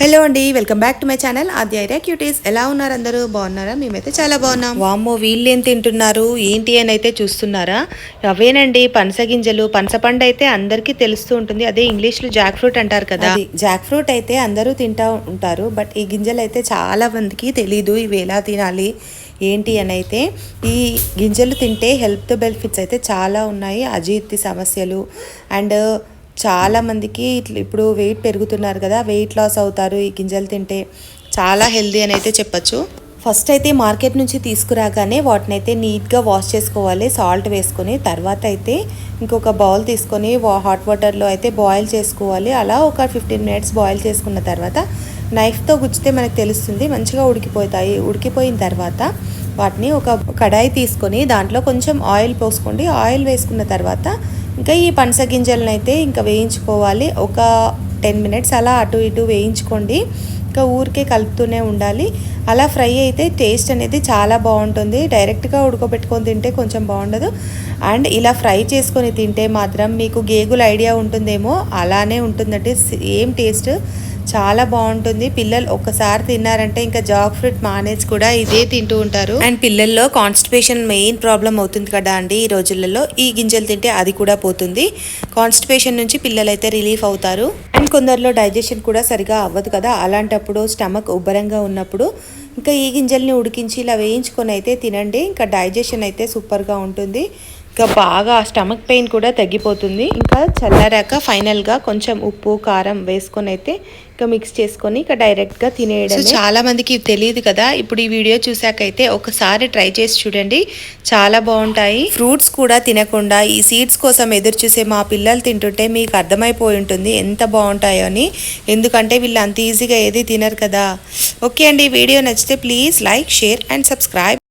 Hello అండి welcome back to my channel Aadya cuties ఎలా ఉన్నారు అందరూ? బాగున్నారా? మేమైతే చాలా బాగున్నాం. వామ్మో వీళ్ళు ఏం తింటున్నారు? ఏంటి అని అయితే చూస్తున్నారా? అవేనండి పనస గింజలు పనసపండు అయితే అందరికీ తెలుస్తూ ఉంటుంది. అదే ఇంగ్లీష్లో జాక్ ఫ్రూట్ అంటారు కదా. జాక్ ఫ్రూట్ అయితే అందరూ తింటా ఉంటారు బట్ ఈ గింజలు అయితే చాలా మందికి తెలీదు ఇవి ఎలా తినాలి ఏంటి అని అయితే. ఈ గింజలు తింటే హెల్త్ బెనిఫిట్స్ అయితే చాలా ఉన్నాయి అజీర్తి సమస్యలు అండ్ చాలామందికి ఇట్లా ఇప్పుడు వెయిట్ పెరుగుతున్నారు కదా వెయిట్ లాస్ అవుతారు ఈ గింజలు తింటే. చాలా హెల్దీ అని అయితే చెప్పచ్చు. ఫస్ట్ అయితే మార్కెట్ నుంచి తీసుకురాగానే వాటిని అయితే నీట్గా వాష్ చేసుకోవాలి సాల్ట్ వేసుకొని. తర్వాత అయితే ఇంకొక బౌల్ తీసుకొని హాట్ వాటర్లో అయితే బాయిల్ చేసుకోవాలి. అలా ఒక ఫిఫ్టీన్ మినిట్స్ బాయిల్ చేసుకున్న తర్వాత నైఫ్తో గుచ్చితే మనకు తెలుస్తుంది మంచిగా ఉడికిపోతాయి. ఉడికిపోయిన తర్వాత వాటిని ఒక కడాయి తీసుకొని దాంట్లో కొంచెం ఆయిల్ పోసుకోండి. ఆయిల్ వేసుకున్న తర్వాత ఇంకా ఈ పనస గింజలను అయితే ఇంకా వేయించుకోవాలి. ఒక టెన్ మినిట్స్ అలా అటు ఇటు వేయించుకోండి. ఇంకా ఊరికే కలుపుతూనే ఉండాలి. అలా ఫ్రై అయితే టేస్ట్ అనేది చాలా బాగుంటుంది. డైరెక్ట్గా ఉడకబెట్టుకొని తింటే కొంచెం బాగుండదు. అండ్ ఇలా ఫ్రై చేసుకొని తింటే మాత్రం మీకు గేగుల ఐడియా ఉంటుందేమో అలానే ఉంటుందంటే సేమ్ టేస్ట్. చాలా బాగుంటుంది. పిల్లలు ఒక్కసారి తిన్నారంటే ఇంకా జాక్ ఫ్రూట్ మానేజ్ కూడా ఇదే తింటూ ఉంటారు. అండ్ పిల్లల్లో కాన్స్టిపేషన్ మెయిన్ ప్రాబ్లం అవుతుంది కదా అండి ఈ రోజులలో. ఈ గింజలు తింటే అది కూడా పోతుంది. కాన్స్టిపేషన్ నుంచి పిల్లలు అయితే రిలీఫ్ అవుతారు. అండ్ కొందరిలో డైజెషన్ కూడా సరిగా అవ్వదు కదా. అలాంటప్పుడు స్టమక్ ఉబ్బరంగా ఉన్నప్పుడు ఇంకా ఈ గింజల్ని ఉడికించి ఇలా వేయించుకొని అయితే తినండి. ఇంకా డైజెషన్ అయితే సూపర్గా ఉంటుంది. ఇంకా బాగా స్టమక్ పెయిన్ కూడా తగ్గిపోతుంది. ఇంకా చల్లారాక ఫైనల్గా కొంచెం ఉప్పు కారం వేసుకొని అయితే ఇంకా మిక్స్ చేసుకొని ఇక డైరెక్ట్గా తినేయడం చాలా మందికి తెలియదు కదా? ఇప్పుడు ఈ వీడియో చూసాకైతే ఒకసారి ట్రై చేసి చూడండి. చాలా బాగుంటాయి. ఫ్రూట్స్ కూడా తినకుండా ఈ సీడ్స్ కోసం ఎదురు చూసే మా పిల్లలు తింటుంటే మీకు అర్థమైపోయి ఉంటుంది ఎంత బాగుంటాయో అని. ఎందుకంటే వీళ్ళు అంత ఈజీగా ఏది తినరు కదా? ఓకే అండి వీడియో నచ్చితే please like share and subscribe.